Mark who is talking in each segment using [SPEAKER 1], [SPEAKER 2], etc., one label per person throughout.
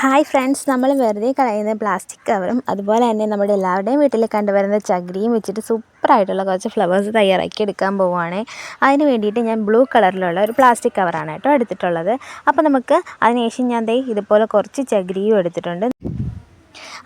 [SPEAKER 1] Hi friends നമ്മൾ വെറുതെ കളയുന്ന പ്ലാസ്റ്റിക് കവറും അതുപോലെ തന്നെ നമ്മുടെ എല്ലാവരുടെയും വീട്ടിൽ കണ്ടുവരുന്ന ചകിരിയും വെച്ചിട്ട് സൂപ്പറായിട്ടുള്ള കുറച്ച് ഫ്ലവേഴ്സ് തയ്യാറാക്കി എടുക്കാൻ പോവുകയാണ് അതിന് വേണ്ടിയിട്ട് ഞാൻ ബ്ലൂ കളറിലുള്ള ഒരു പ്ലാസ്റ്റിക് കവറാണ് കേട്ടോ എടുത്തിട്ടുള്ളത്. അപ്പോൾ നമുക്ക് അതിനുശേഷം ഞാൻ ദേ ഇതുപോലെ കുറച്ച് ചകിരിയും എടുത്തിട്ടുണ്ട്.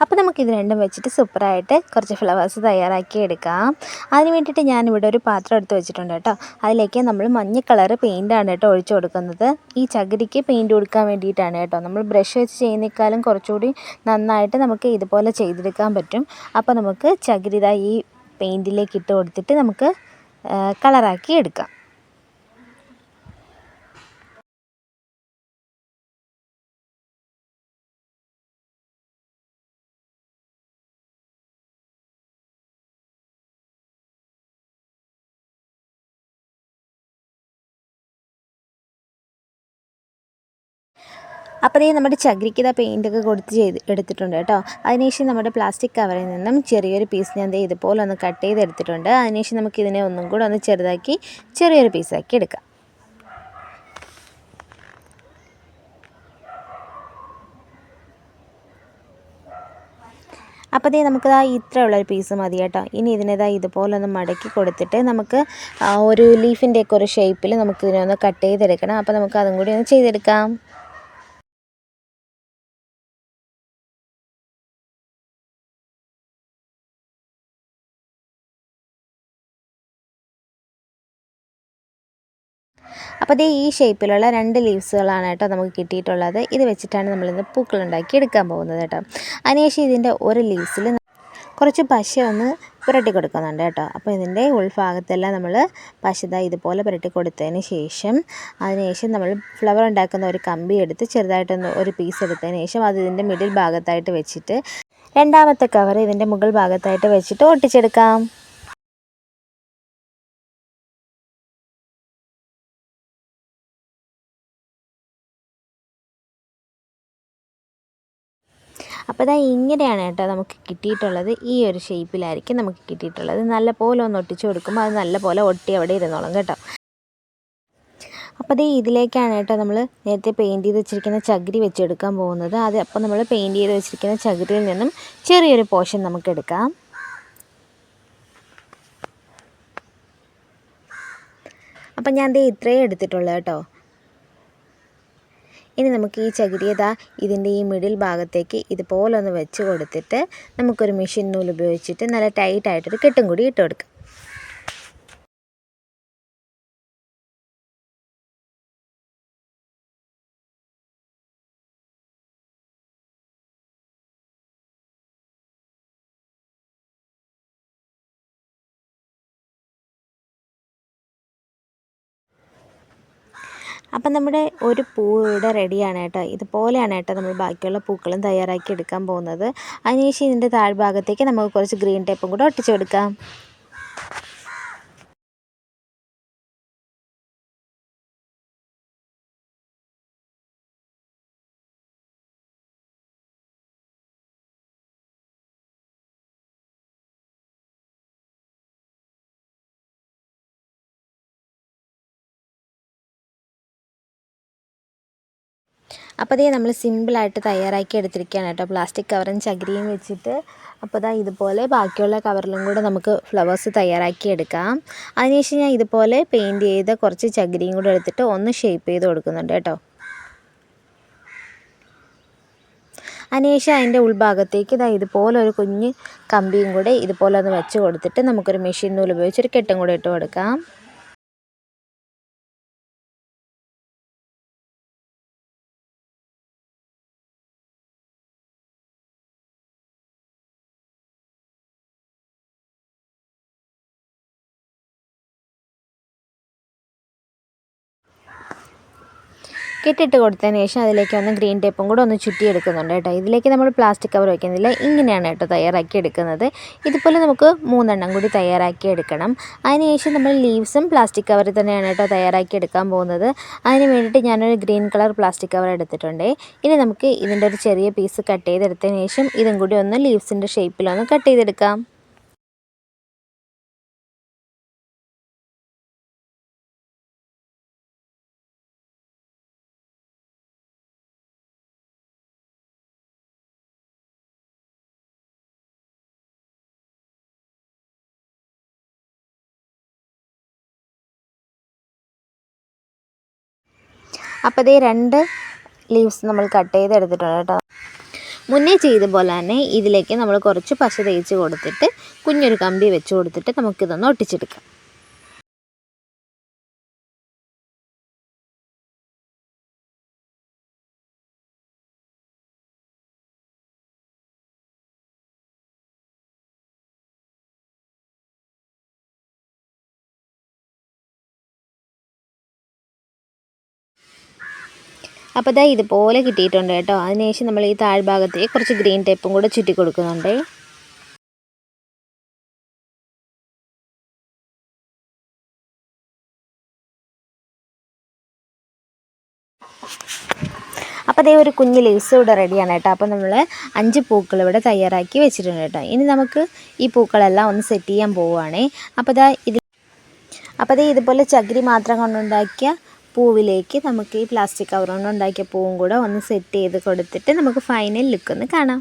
[SPEAKER 1] അപ്പോൾ നമുക്ക് ഇത് രണ്ടും വെച്ചിട്ട് സൂപ്പറായിട്ട് കുറച്ച് ഫ്ലവേഴ്സ് തയ്യാറാക്കി എടുക്കാം. അതിന് വേണ്ടിയിട്ട് ഞാനിവിടെ ഒരു പാത്രം എടുത്ത് വെച്ചിട്ടുണ്ട് കേട്ടോ. അതിലേക്ക് നമ്മൾ മഞ്ഞ കളറ് പെയിന്റാണ് കേട്ടോ ഒഴിച്ചു കൊടുക്കുന്നത്. ഈ ചകിരിക്ക് പെയിന്റ് കൊടുക്കാൻ വേണ്ടിയിട്ടാണ് കേട്ടോ. നമ്മൾ ബ്രഷ് വെച്ച് ചെയ്യുന്നേക്കാളും കുറച്ചുകൂടി നന്നായിട്ട് നമുക്ക് ഇതുപോലെ ചെയ്തെടുക്കാൻ പറ്റും. അപ്പോൾ നമുക്ക് ചകിരിതായി ഈ പെയിന്റിലേക്ക് ഇട്ട് കൊടുത്തിട്ട് നമുക്ക് കളറാക്കി എടുക്കാം. അപ്പോൾ ഈ നമ്മുടെ ചകിരിക്കിത പെയിന്റൊക്കെ കൊടുത്ത് ചെയ്ത് എടുത്തിട്ടുണ്ട് കേട്ടോ. അതിനുശേഷം നമ്മുടെ പ്ലാസ്റ്റിക് കവറിൽ നിന്നും ചെറിയൊരു പീസ് ഞാൻ ഇതുപോലെ ഒന്ന് കട്ട് ചെയ്ത് എടുത്തിട്ടുണ്ട്. അതിനുശേഷം നമുക്ക് ഇതിനെ ഒന്നും കൂടെ ഒന്ന് ചെറുതാക്കി ചെറിയൊരു പീസാക്കി എടുക്കാം. അപ്പോൾ ഇതേ നമുക്ക് ഇത്ര ഇത്രയുള്ളൊരു പീസ് മതി കേട്ടോ. ഇനി ഇതിനേതാ ഇതുപോലെ ഒന്ന് മടക്കി കൊടുത്തിട്ട് നമുക്ക് ഒരു ലീഫിന്റെയൊക്കെ ഒരു ഷേപ്പിൽ നമുക്ക് ഇതിനെ ഒന്ന് കട്ട് ചെയ്തെടുക്കണം. അപ്പോൾ നമുക്ക് അതും കൂടി ഒന്ന് ചെയ്തെടുക്കാം. അപ്പോൾ ദേ ഈ ഷേപ്പിലുള്ള രണ്ട് ലീവ്സുകളാണ് കേട്ടോ നമുക്ക് കിട്ടിയിട്ടുള്ളത്. ഇത് വെച്ചിട്ടാണ് നമ്മളിന്ന് പൂക്കളുണ്ടാക്കി എടുക്കാൻ പോകുന്നത് കേട്ടോ. അതിനുശേഷം ഇതിന്റെ ഒരു ലീവ്സിൽ കുറച്ച് പശ ഒന്ന് പുരട്ടി കൊടുക്കുന്നുണ്ട് കേട്ടോ. അപ്പോൾ ഇതിന്റെ ഉൾഭാഗത്തെല്ലാം നമ്മൾ പശത ഇതുപോലെ പുരട്ടി കൊടുത്തതിന് ശേഷം അതിനുശേഷം നമ്മൾ ഫ്ലവർ ഉണ്ടാക്കുന്ന ഒരു കമ്പി എടുത്ത് ചെറുതായിട്ടൊന്ന് ഒരു പീസ് എടുത്തതിന് ശേഷം അത് ഇതിന്റെ മിഡിൽ ഭാഗത്തായിട്ട് വെച്ചിട്ട് രണ്ടാമത്തെ കവർ ഇതിന്റെ മുകൾ ഭാഗത്തായിട്ട് വെച്ചിട്ട് ഒട്ടിച്ചെടുക്കാം. അപ്പോൾ ഇതാ ഇങ്ങനെയാണ് കേട്ടോ നമുക്ക് കിട്ടിയിട്ടുള്ളത്. ഈ ഒരു ഷേപ്പിലായിരിക്കും നമുക്ക് കിട്ടിയിട്ടുള്ളത്. നല്ല പോലെ ഒന്ന് ഒട്ടിച്ച് കൊടുക്കുമ്പോൾ അത് നല്ല പോലെ ഒട്ടി അവിടെ ഇരുന്നോളും കേട്ടോ. അപ്പോൾ അതേ ഇതിലേക്കാണ് കേട്ടോ നമ്മൾ നേരത്തെ പെയിന്റ് ചെയ്ത് വെച്ചിരിക്കുന്ന ചകിരി വെച്ചെടുക്കാൻ പോകുന്നത്. അത് അപ്പോൾ നമ്മൾ പെയിന്റ് ചെയ്ത് വെച്ചിരിക്കുന്ന ചകിരിയിൽ നിന്നും ചെറിയൊരു പോർഷൻ നമുക്ക് എടുക്കാം. അപ്പം ഞാൻ ദേ ഇത്രയും എടുത്തിട്ടുള്ളൂ കേട്ടോ. ഇനി നമുക്ക് ഈ ചകിരിയത ഇതിന്റെ ഈ മിഡിൽ ഭാഗത്തേക്ക് ഇതുപോലെ ഒന്ന് വെച്ച് കൊടുത്തിട്ട് നമുക്കൊരു മെഷീൻ നൂൽ ഉപയോഗിച്ചിട്ട് നല്ല ടൈറ്റായിട്ടൊരു കെട്ടും കൂടി ഇട്ട് കൊടുക്കാം. അപ്പം നമ്മുടെ ഒരു പൂ ഇവിടെ റെഡിയാണ് കേട്ടോ. ഇതുപോലെയാണ് കേട്ടോ നമ്മൾ ബാക്കിയുള്ള പൂക്കളും തയ്യാറാക്കി എടുക്കാൻ പോകുന്നത്. അതിനുശേഷം ഇതിന്റെ താഴ്ഭാഗത്തേക്ക് നമുക്ക് കുറച്ച് ഗ്രീൻ ടേപ്പും കൂടെ ഒട്ടിച്ചു കൊടുക്കാം. അപ്പോൾ അതേ നമ്മൾ സിമ്പിളായിട്ട് തയ്യാറാക്കി എടുത്തിരിക്കുകയാണ് കേട്ടോ. പ്ലാസ്റ്റിക് കവറും ചകിരിയും വെച്ചിട്ട്. അപ്പോൾ അതാ ഇതുപോലെ ബാക്കിയുള്ള കവറിലും കൂടെ നമുക്ക് ഫ്ലവേഴ്സ് തയ്യാറാക്കി എടുക്കാം. അതിനുശേഷം ഞാൻ ഇതുപോലെ പെയിന്റ് ചെയ്ത കുറച്ച് ചകിരിയും കൂടെ എടുത്തിട്ട് ഒന്ന് ഷേപ്പ് ചെയ്ത് കൊടുക്കുന്നുണ്ട് കേട്ടോ. അതിനുശേഷം അതിന്റെ ഉൾഭാഗത്തേക്ക് ഇതാ ഇതുപോലെ ഒരു കുഞ്ഞ് കമ്പിയും കൂടെ ഇതുപോലെ ഒന്ന് വെച്ച് കൊടുത്തിട്ട് നമുക്കൊരു മെഷീൻ നൂൽ ഉപയോഗിച്ച് ഒരു കെട്ടും കൂടെ ഇട്ട് കൊടുക്കാം. കെട്ടിട്ട് കൊടുത്തതിന് ശേഷം അതിലേക്ക് ഒന്ന് ഗ്രീൻ ടേപ്പും കൂടെ ഒന്ന് ചുറ്റിയെടുക്കുന്നുണ്ട് കേട്ടോ. ഇതിലേക്ക് നമ്മൾ പ്ലാസ്റ്റിക് കവർ വയ്ക്കുന്നില്ല ഇങ്ങനെയാണ് കേട്ടോ തയ്യാറാക്കി എടുക്കുന്നത്. ഇതുപോലെ നമുക്ക് മൂന്നെണ്ണം കൂടി തയ്യാറാക്കി എടുക്കണം. അതിനുശേഷം നമ്മൾ ലീവ്സും പ്ലാസ്റ്റിക് കവറിൽ തന്നെയാണ് കേട്ടോ തയ്യാറാക്കി എടുക്കാൻ പോകുന്നത്. അതിന് വേണ്ടിയിട്ട് ഞാനൊരു ഗ്രീൻ കളർ പ്ലാസ്റ്റിക് കവർ എടുത്തിട്ടുണ്ട്. ഇനി നമുക്ക് ഇതിന്റെ ഒരു ചെറിയ പീസ് കട്ട് ചെയ്തെടുത്തതിന് ശേഷം ഇതും കൂടി ഒന്ന് ലീവ്സിന്റെ ഷേപ്പിലൊന്ന് കട്ട് ചെയ്തെടുക്കാം. അപ്പോൾ ഇതേ രണ്ട് ലീവ്സ് നമ്മൾ കട്ട് ചെയ്ത് എടുത്തിട്ടുണ്ട് കേട്ടോ. മുന്നേ ചെയ്ത പോലെ തന്നെ ഇതിലേക്ക് നമ്മൾ കുറച്ച് പശ തേച്ച് കൊടുത്തിട്ട് കുഞ്ഞൊരു കമ്പി വെച്ച് കൊടുത്തിട്ട് നമുക്കിതൊന്ന് ഒട്ടിച്ചെടുക്കാം. അപ്പോൾ ഇതാ ഇതുപോലെ കിട്ടിയിട്ടുണ്ട് കേട്ടോ. അതിനുശേഷം നമ്മൾ ഈ താഴ്ഭാഗത്ത് കുറച്ച് ഗ്രീൻ ടേപ്പും കൂടെ ചുറ്റി കൊടുക്കുന്നുണ്ട്. അപ്പോൾ അതേ ഒരു കുഞ്ഞ് ലീവ്സ് ഇവിടെ റെഡിയാണ് കേട്ടോ. അപ്പോൾ നമ്മൾ അഞ്ച് പൂക്കൾ ഇവിടെ തയ്യാറാക്കി വെച്ചിട്ടുണ്ട് കേട്ടോ. ഇനി നമുക്ക് ഈ പൂക്കളെല്ലാം ഒന്ന് സെറ്റ് ചെയ്യാൻ പോവുകയാണേ. അപ്പോൾ ഇതാ ഇത് അപ്പോൾ അതേ ഇതുപോലെ ചകിരി മാത്രം കൊണ്ടുണ്ടാക്കിയ പൂവിലേക്ക് നമുക്ക് ഈ പ്ലാസ്റ്റിക് കവർ ഉണ്ടാക്കിയ പൂവും കൂടെ ഒന്ന് സെറ്റ് ചെയ്ത് കൊടുത്തിട്ട് നമുക്ക് ഫൈനൽ ലുക്ക് ഒന്ന് കാണാം.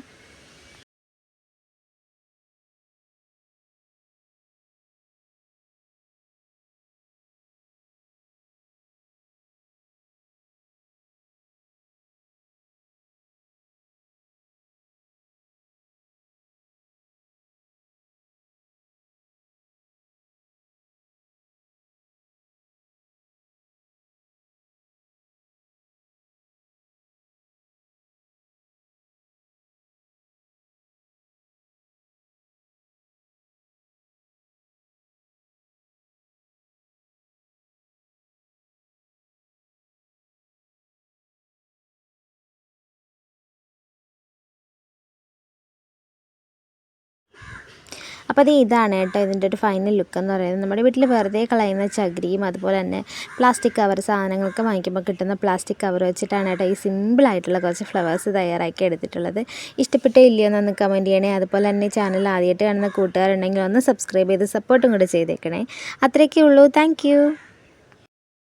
[SPEAKER 1] അപ്പോൾ അത് ഇതാണ് കേട്ടോ ഇതിന്റെ ഒരു ഫൈനൽ ലുക്ക് എന്ന് പറയുന്നത്. നമ്മുടെ വീട്ടിൽ വെറുതെ കളയുന്ന ചകിരിയും അതുപോലെ തന്നെ പ്ലാസ്റ്റിക് കവർ സാധനങ്ങളൊക്കെ വാങ്ങിക്കുമ്പോൾ കിട്ടുന്ന പ്ലാസ്റ്റിക് കവർ വെച്ചിട്ടാണ് കേട്ടോ ഈ സിമ്പിളായിട്ടുള്ള കുറച്ച് ഫ്ലവേഴ്സ് തയ്യാറാക്കി എടുത്തിട്ടുള്ളത്. ഇഷ്ടപ്പെട്ടേ ഇല്ലയോ എന്നൊന്ന് കമന്റ് ചെയ്യണേ. അതുപോലെ തന്നെ ചാനൽ ആദ്യമായിട്ട് കാണുന്ന കൂട്ടുകാരുണ്ടെങ്കിൽ ഒന്ന് സബ്സ്ക്രൈബ് ചെയ്ത് സപ്പോർട്ടും കൂടെ ചെയ്തേക്കണേ. അത്രയൊക്കെ ഉള്ളൂ. താങ്ക്